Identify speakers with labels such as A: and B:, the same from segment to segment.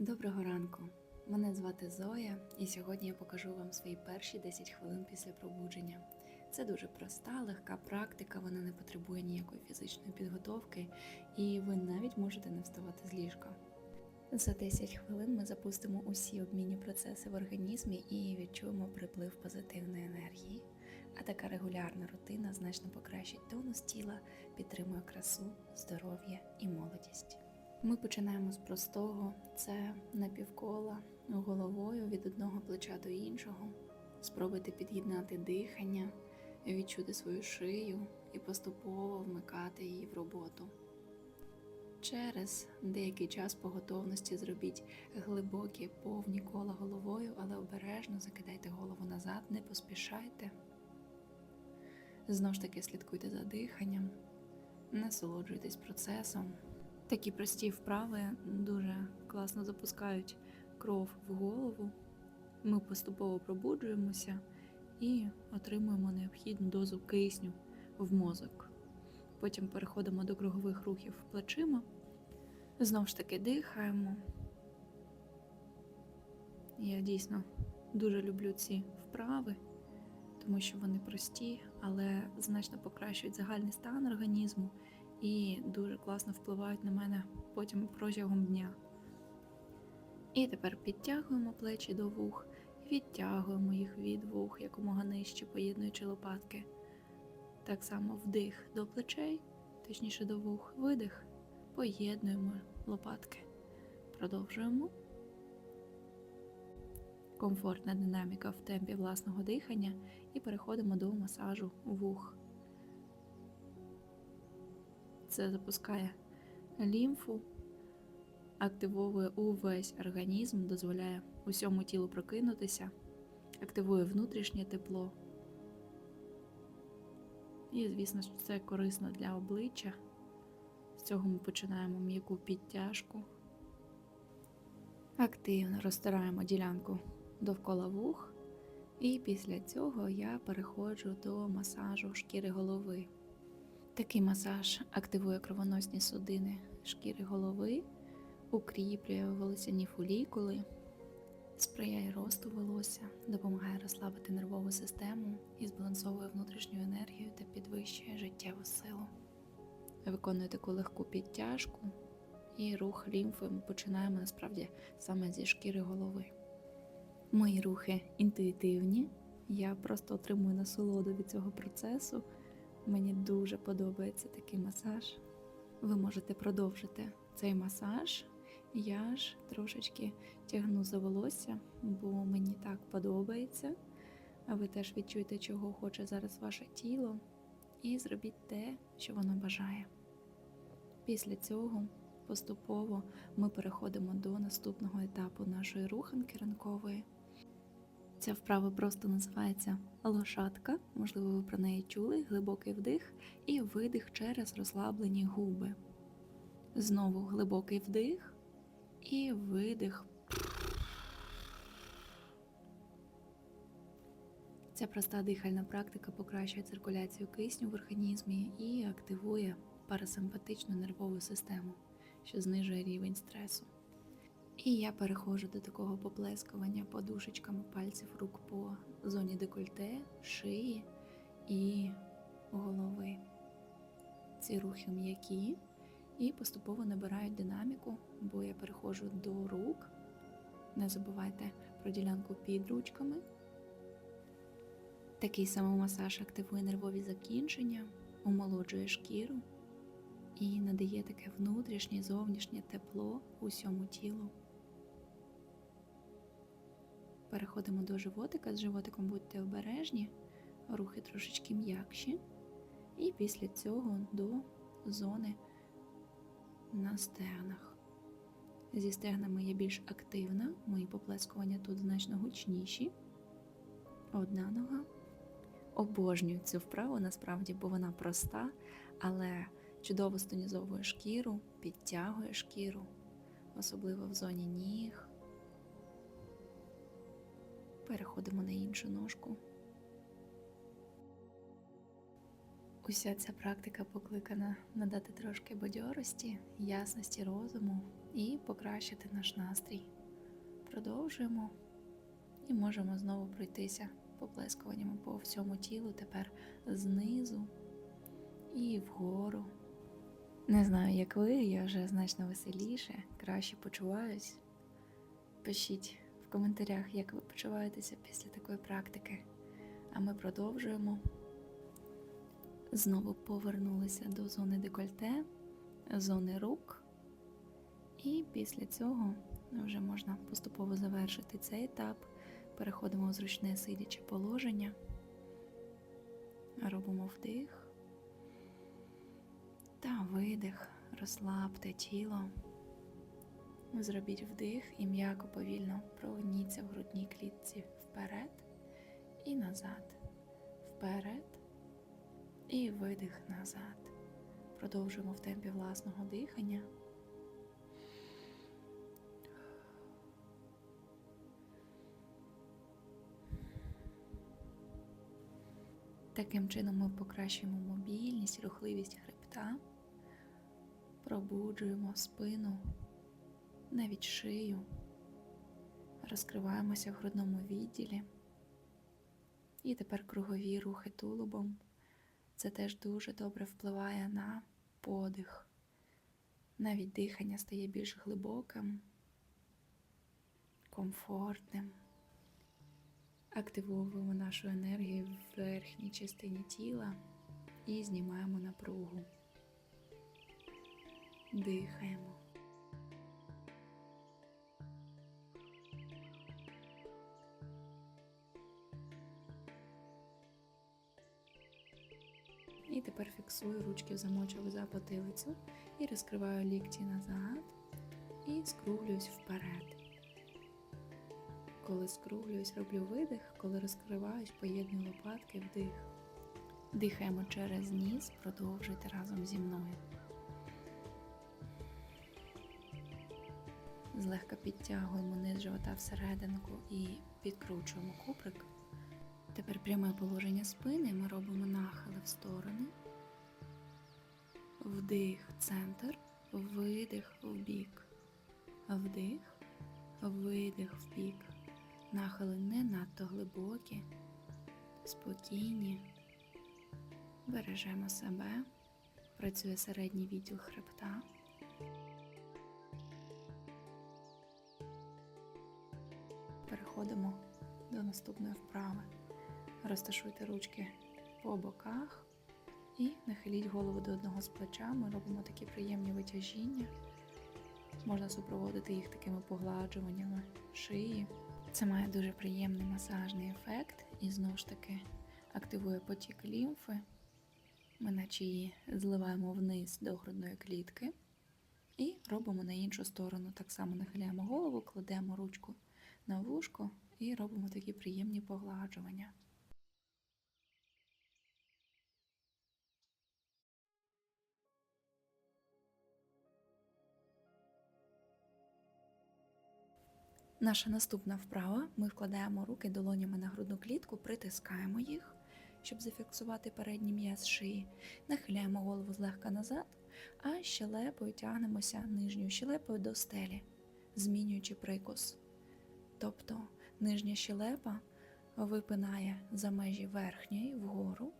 A: Доброго ранку! Мене звати Зоя, і сьогодні я покажу вам свої перші 10 хвилин після пробудження. Це дуже проста, легка практика, вона не потребує ніякої фізичної підготовки, і ви навіть можете не вставати з ліжка. За 10 хвилин ми запустимо усі обмінні процеси в організмі і відчуємо приплив позитивної енергії. А така регулярна рутина значно покращить тонус тіла, підтримує красу, здоров'я і молодість. Ми починаємо з простого: це напівкола головою від одного плеча до іншого. Спробуйте під'єднати дихання, відчути свою шию і поступово вмикати її в роботу. Через деякий час по готовності зробіть глибокі повні кола головою, але обережно закидайте голову назад, не поспішайте. Знову ж таки слідкуйте за диханням, насолоджуйтесь процесом. Такі прості вправи дуже класно запускають кров в голову. Ми поступово пробуджуємося і отримуємо необхідну дозу кисню в мозок. Потім переходимо до кругових рухів плечима. Знову ж таки дихаємо. Я дійсно дуже люблю ці вправи, тому що вони прості, але значно покращують загальний стан організму і дуже класно впливають на мене потім протягом дня. І тепер підтягуємо плечі до вух, відтягуємо їх від вух якомога нижче, поєднуючи лопатки. Так само вдих до плечей, точніше до вух, видих, поєднуємо лопатки. Продовжуємо. Комфортна динаміка в темпі власного дихання і переходимо до масажу вух. Це запускає лімфу, активовує увесь організм, дозволяє усьому тілу прокинутися, активує внутрішнє тепло. І, звісно, це корисно для обличчя. З цього ми починаємо м'яку підтяжку. Активно розтираємо ділянку довкола вух, і після цього я переходжу до масажу шкіри голови. Такий масаж активує кровоносні судини шкіри голови, укріплює волосяні фолікули, сприяє росту волосся, допомагає розслабити нервову систему і збалансовує внутрішню енергію та підвищує життєву силу. Виконує таку легку підтяжку і рух лімфи ми починаємо насправді саме зі шкіри голови. Мої рухи інтуїтивні, я просто отримую насолоду від цього процесу. Мені дуже подобається такий масаж. Ви можете продовжити цей масаж. Я ж трошечки тягну за волосся, бо мені так подобається. А ви теж відчуєте, чого хоче зараз ваше тіло, і зробіть те, що воно бажає. Після цього поступово ми переходимо до наступного етапу нашої руханки ранкової. Ця вправа просто називається лошадка, можливо, ви про неї чули, глибокий вдих і видих через розслаблені губи. Знову глибокий вдих і видих. Ця проста дихальна практика покращує циркуляцію кисню в організмі і активує парасимпатичну нервову систему, що знижує рівень стресу. І я переходжу до такого поплескування подушечками пальців рук по зоні декольте, шиї і голови. Ці рухи м'які і поступово набирають динаміку, бо я переходжу до рук. Не забувайте про ділянку під ручками. Такий самомасаж активує нервові закінчення, омолоджує шкіру і надає таке внутрішнє зовнішнє тепло усьому тілу. Переходимо до животика. З животиком будьте обережні, рухи трошечки м'якші. І після цього до зони на стегнах. Зі стегнами я більш активна, мої поплескування тут значно гучніші. Одна нога. Обожнюю цю вправу насправді, бо вона проста, але чудово стонізовує шкіру, підтягує шкіру, особливо в зоні ніг. Переходимо на іншу ножку. Уся ця практика покликана надати трошки бадьорості, ясності розуму і покращити наш настрій. Продовжуємо і можемо знову пройтися поплескуваннями по всьому тілу, тепер знизу і вгору. Не знаю, як ви, я вже значно веселіше, краще почуваюсь. Пишіть в коментарях, як ви почуваєтеся після такої практики. А ми продовжуємо. Знову повернулися до зони декольте, зони рук. І після цього вже можна поступово завершити цей етап. Переходимо в зручне сидяче положення. Робимо вдих та видих, розслабте тіло. Зробіть вдих і м'яко повільно прогніться в грудній клітці вперед і назад, вперед і видих назад. Продовжуємо в темпі власного дихання. Таким чином ми покращуємо мобільність, рухливість хребта, пробуджуємо спину, навіть шию, розкриваємося в грудному відділі. І тепер кругові рухи тулубом. Це теж дуже добре впливає на подих. Навіть дихання стає більш глибоким, комфортним. Активовуємо нашу енергію в верхній частині тіла і знімаємо напругу. Дихаємо. І тепер фіксую ручки в замочок за потилицю і розкриваю лікті назад і скруглююсь вперед. Коли скруглююсь, роблю видих, коли розкриваюсь, поєдную лопатки вдих. Дихаємо через ніс, продовжуйте разом зі мною. Злегка підтягуємо низ живота всерединку і підкручуємо куприк. Тепер пряме положення спини ми робимо нахили в сторони. Вдих, центр, видих в бік. Вдих, видих в бік. Нахили не надто глибокі, спокійні. Бережемо себе. Працює середній відділ хребта. Переходимо до наступної вправи. Розташуйте ручки по боках і нахиліть голову до одного з плеча. Ми робимо такі приємні витяжіння. Можна супроводити їх такими погладжуваннями шиї. Це має дуже приємний масажний ефект і знову ж таки активує потік лімфи. Ми наче її зливаємо вниз до грудної клітки і робимо на іншу сторону. Так само нахиляємо голову, кладемо ручку на вушко і робимо такі приємні погладжування. Наша наступна вправа. Ми вкладаємо руки долонями на грудну клітку, притискаємо їх, щоб зафіксувати передній м'яз шиї, нахиляємо голову злегка назад, а щелепою тягнемося нижньою щелепою до стелі, змінюючи прикус. Тобто нижня щелепа випинає за межі верхньої вгору,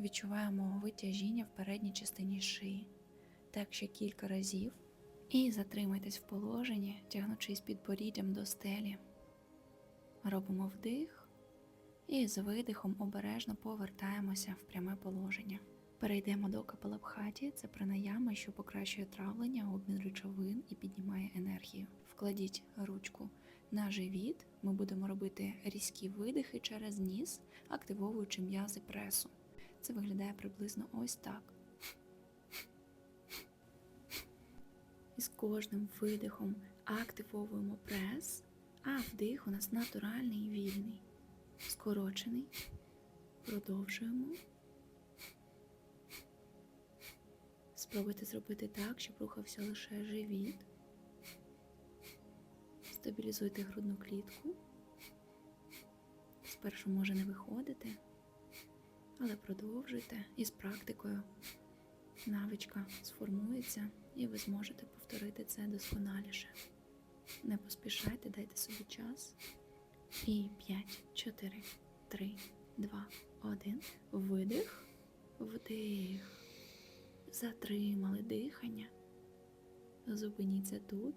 A: відчуваємо витяжіння в передній частині шиї. Так ще кілька разів. І затримайтесь в положенні, тягнучись підборіддям до стелі. Робимо вдих і з видихом обережно повертаємося в пряме положення. Перейдемо до капалабхаті, це пранаяма, що покращує травлення, обмін речовин і піднімає енергію. Вкладіть ручку на живіт. Ми будемо робити різкі видихи через ніс, активовуючи м'язи пресу. Це виглядає приблизно ось так. З кожним видихом активовуємо прес, а вдих у нас натуральний і вільний. Скорочений. Продовжуємо. Спробуйте зробити так, щоб рухався лише живіт. Стабілізуйте грудну клітку. Спершу може не виходити, але продовжуйте і з практикою навичка сформується, і ви зможете повторити це досконаліше. Не поспішайте, дайте собі час. І 5, 4, 3, 2, 1. Видих, вдих. Затримали дихання. Зупиніться тут.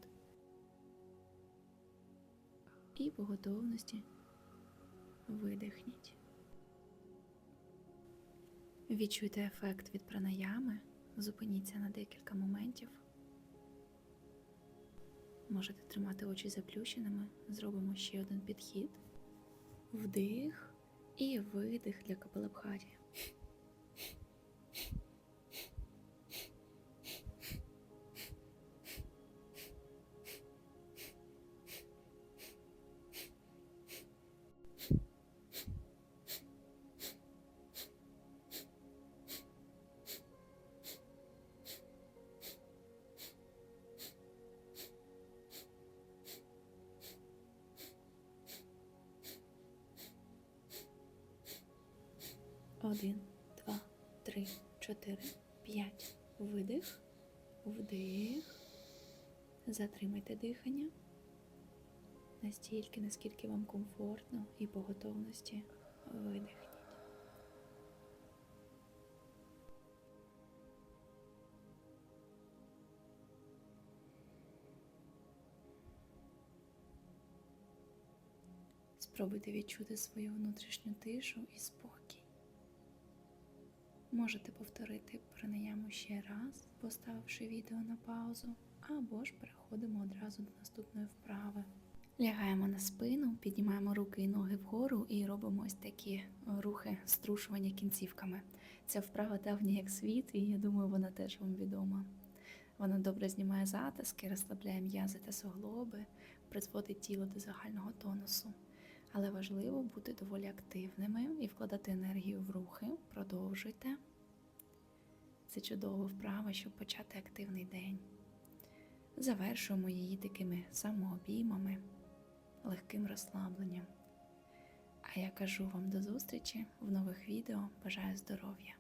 A: І по готовності видихніть. Відчуйте ефект від пранаями, зупиніться на декілька моментів. Можете тримати очі заплющеними, зробимо ще один підхід. Вдих і видих для капелабхаті. Один, два, три, чотири, п'ять. Видих, вдих. Затримайте дихання. Настільки, наскільки вам комфортно і по готовності видихніть. Спробуйте відчути свою внутрішню тишу і спокій. Можете повторити пранаяму ще раз, поставивши відео на паузу, або ж переходимо одразу до наступної вправи. Лягаємо на спину, піднімаємо руки і ноги вгору і робимо ось такі рухи струшування кінцівками. Ця вправа давня як світ, і я думаю, вона теж вам відома. Вона добре знімає затиски, розслабляє м'язи та суглоби, призводить тіло до загального тонусу. Але важливо бути доволі активними і вкладати енергію в рухи. Продовжуйте. Це чудова вправа, щоб почати активний день. Завершуємо її такими самообіймами, легким розслабленням. А я кажу вам до зустрічі в нових відео. Бажаю здоров'я!